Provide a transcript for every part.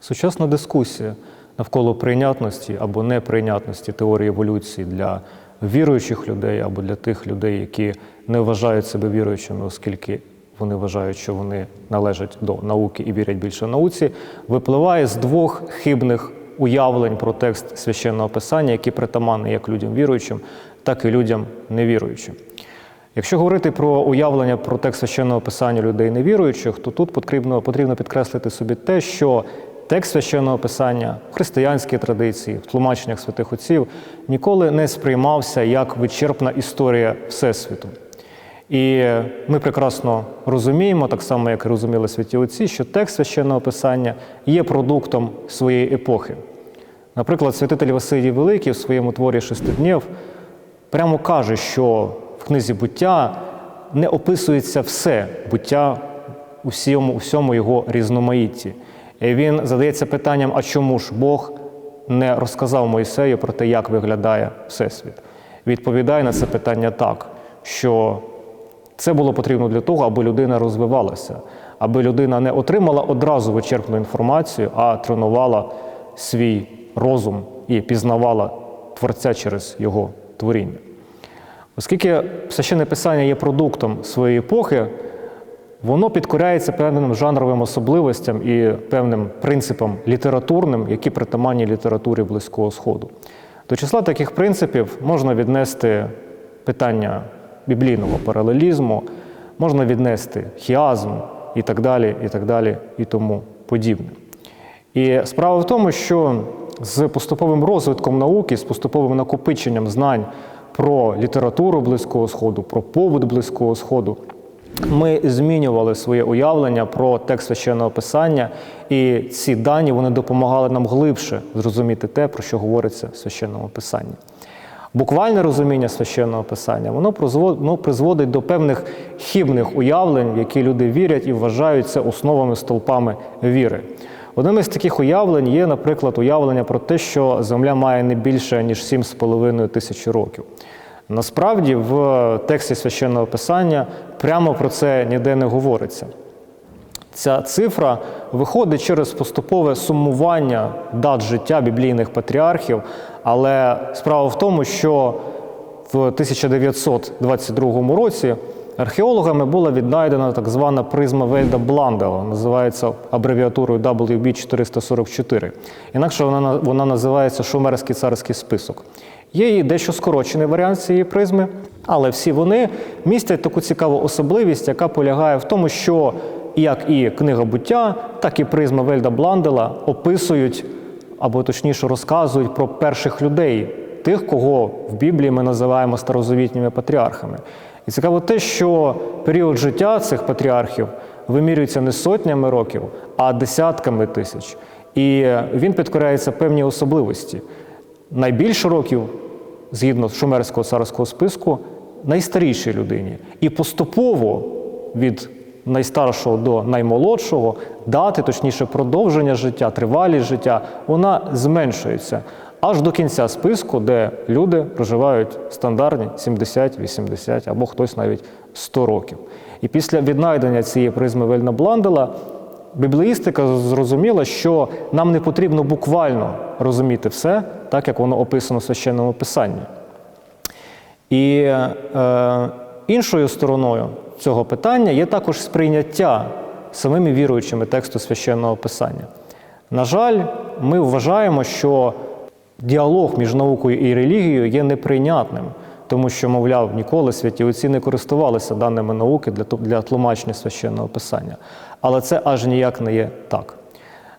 Сучасна дискусія навколо прийнятності або неприйнятності теорії еволюції для віруючих людей або для тих людей, які не вважають себе віруючими, оскільки вони вважають, що вони належать до науки і вірять більше науці, випливає з двох хибних уявлень про текст священного писання, які притаманні як людям віруючим, так і людям невіруючим. Якщо говорити про уявлення про текст священного писання людей невіруючих, то тут потрібно, потрібно підкреслити собі те, що текст священного писання в християнській традиції, в тлумаченнях святих отців ніколи не сприймався як вичерпна історія Всесвіту. І ми прекрасно розуміємо, так само як і розуміли святі отці, що текст священного писання є продуктом своєї епохи. Наприклад, святитель Василій Великий в своєму творі шестиднів прямо каже, що в книзі буття не описується все буття у всьому, всьому його різноманітті. І він задається питанням, а чому ж Бог не розказав Мойсею про те, як виглядає Всесвіт? Відповідає на це питання так, що це було потрібно для того, аби людина розвивалася, аби людина не отримала одразу вичерпну інформацію, а тренувала свій розум і пізнавала Творця через його творіння. Оскільки священне писання є продуктом своєї епохи, воно підкоряється певним жанровим особливостям і певним принципам літературним, які притаманні літературі Близького Сходу. До числа таких принципів можна віднести питання біблійного паралелізму, можна віднести хіазм і так далі, і так далі, і тому подібне. І справа в тому, що з поступовим розвитком науки, з поступовим накопиченням знань про літературу Близького Сходу, про побут Близького Сходу, ми змінювали своє уявлення про текст священного писання, і ці дані вони допомагали нам глибше зрозуміти те, про що говориться в священному писанні. Буквальне розуміння священного писання воно призводить, призводить до певних хибних уявлень, які люди вірять і вважають це основами стовпами віри. Одним із таких уявлень є, наприклад, уявлення про те, що Земля має не більше ніж 7,5 тисячі років. Насправді, в тексті священного писання прямо про це ніде не говориться. Ця цифра виходить через поступове сумування дат життя біблійних патріархів, але справа в тому, що в 1922 році археологами була віднайдена так звана призма Вельда Бландела, називається абревіатурою WB444. Інакше вона, вона називається Шумерський царський список. Є і дещо скорочений варіант цієї призми, але всі вони містять таку цікаву особливість, яка полягає в тому, що як і книга буття, так і призма Вельда Бландела описують або точніше розказують про перших людей, тих, кого в Біблії ми називаємо старозавітніми патріархами. І цікаво те, що період життя цих патріархів вимірюється не сотнями років, а десятками тисяч. І він підкоряється певній особливості. Найбільше років, згідно шумерського царського списку, найстарішій людині. І поступово від найстаршого до наймолодшого дати, точніше, продовження життя, тривалість життя, вона зменшується аж до кінця списку, де люди проживають стандартні 70, 80 або хтось навіть 100 років. І після віднайдення цієї призми Вельна Бландела біблеїстика зрозуміла, що нам не потрібно буквально розуміти все, так як воно описано в священному писанні. І е, іншою стороною цього питання є також сприйняття самими віруючими тексту священного писання. На жаль, ми вважаємо, що діалог між наукою і релігією є неприйнятним, тому що, мовляв, ніколи святі отці не користувалися даними науки для, для тлумачення священного писання. Але це аж ніяк не є так.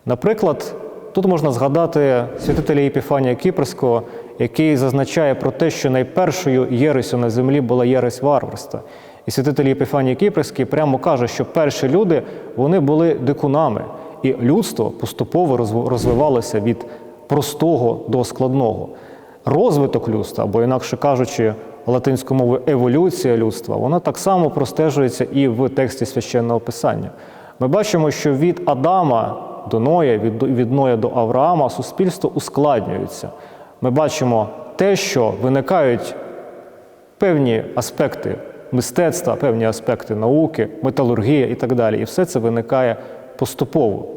Наприклад, тут можна згадати святителя Єпіфанія Кіпрського, який зазначає про те, що найпершою єресю на землі була єресь варварства. І святитель Єпіфаній Кіпрський прямо каже, що перші люди вони були дикунами, і людство поступово розвивалося від простого до складного. Розвиток людства, або, інакше кажучи, латинською мовою еволюція людства, вона так само простежується і в тексті священного писання. Ми бачимо, що від Адама до Ноя, від, від Ноя до Авраама суспільство ускладнюється. Ми бачимо те, що виникають певні аспекти мистецтва, певні аспекти науки, металургія і так далі. І все це виникає поступово.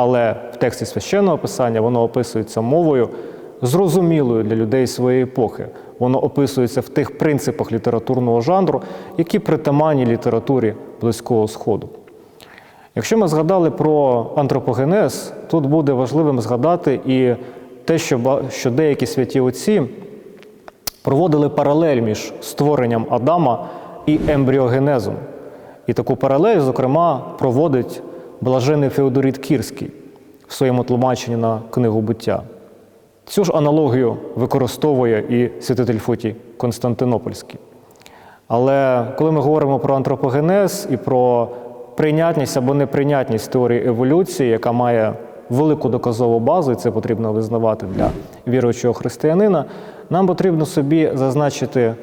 Але в тексті священного писання воно описується мовою зрозумілою для людей своєї епохи. Воно описується в тих принципах літературного жанру, які притаманні літературі Близького Сходу. Якщо ми згадали про антропогенез, тут буде важливим згадати і те, що, деякі святі отці проводили паралель між створенням Адама і ембріогенезом. І таку паралель, зокрема, проводить блажений Феодоріт Кірський в своєму тлумаченні на книгу буття. Цю ж аналогію використовує і святитель Фотій Константинопольський. Але коли ми говоримо про антропогенез і про прийнятність або неприйнятність теорії еволюції, яка має велику доказову базу, і це потрібно визнавати для віруючого християнина, нам потрібно собі зазначити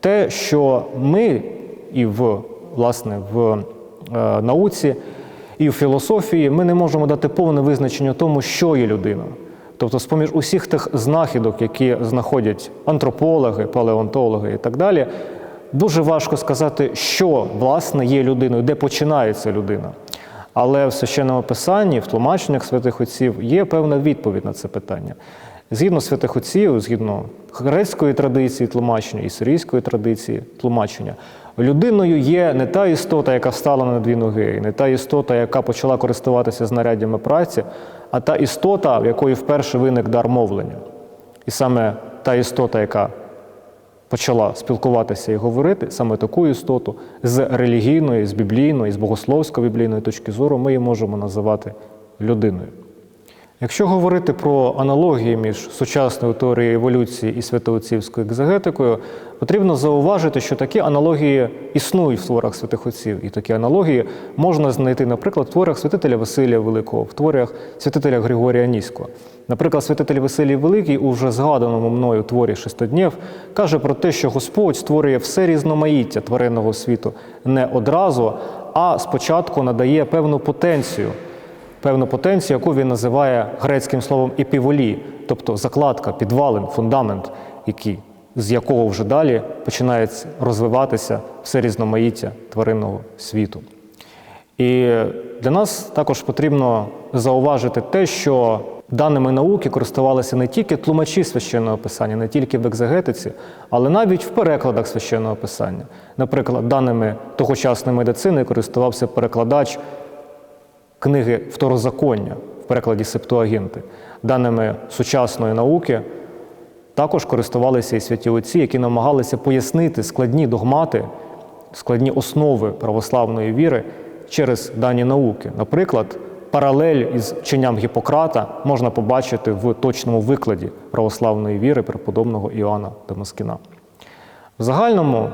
те, що ми і в, власне, в е, науці, і в філософії ми не можемо дати повне визначення тому, що є людина. Тобто, з-поміж усіх тих знахідок, які знаходять антропологи, палеонтологи і так далі, дуже важко сказати, що власне є людиною, де починається людина. Але в священному писанні, в тлумаченнях святих отців є певна відповідь на це питання. Згідно святих отців, згідно грецької традиції тлумачення і сирійської традиції тлумачення, людиною є не та істота, яка встала на дві ноги, не та істота, яка почала користуватися знаряддями праці, а та істота, в якої вперше виник дар мовлення. І саме та істота, яка почала спілкуватися і говорити, саме таку істоту з релігійної, з біблійної, з богословсько-біблійної точки зору ми її можемо називати людиною. Якщо говорити про аналогії між сучасною теорією еволюції і святоотцівською екзегетикою, потрібно зауважити, що такі аналогії існують в творах святих отців, і такі аналогії можна знайти, наприклад, в творах святителя Василія Великого, в творах святителя Григорія Ніського. Наприклад, святитель Василій Великий у вже згаданому мною творі шестоднів каже про те, що Господь створює все різноманіття тваринного світу не одразу, а спочатку надає певну потенцію певну потенцію, яку він називає грецьким словом епіволі, тобто закладка, підвалин, фундамент, який, з якого вже далі починає розвиватися все різноманіття тваринного світу. І для нас також потрібно зауважити те, що даними науки користувалися не тільки тлумачі священного писання, не тільки в екзегетиці, але навіть в перекладах священного писання. Наприклад, даними тогочасної медицини користувався перекладач книги Второзаконня в перекладі Септуагінти. Даними сучасної науки також користувалися і святі отці, які намагалися пояснити складні догмати, складні основи православної віри через дані науки. Наприклад, паралель із вченням Гіппократа можна побачити в точному викладі православної віри преподобного Іоанна Дамаскіна. В загальному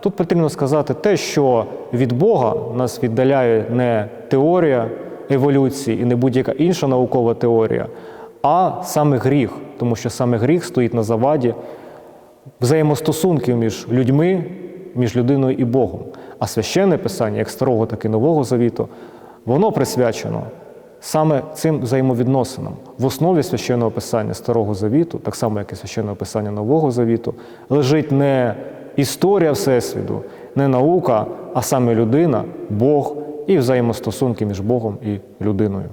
тут потрібно сказати те, що від Бога нас віддаляє не теорія еволюції і не будь-яка інша наукова теорія, а саме гріх, тому що саме гріх стоїть на заваді взаємостосунків між людьми, між людиною і Богом. А священне писання, як старого, так і нового завіту, воно присвячено саме цим взаємовідносинам. В основі священного писання Старого Завіту, так само, як і священного писання Нового Завіту, лежить не історія Всесвіту, не наука, а саме людина, Бог і взаємостосунки між Богом і людиною.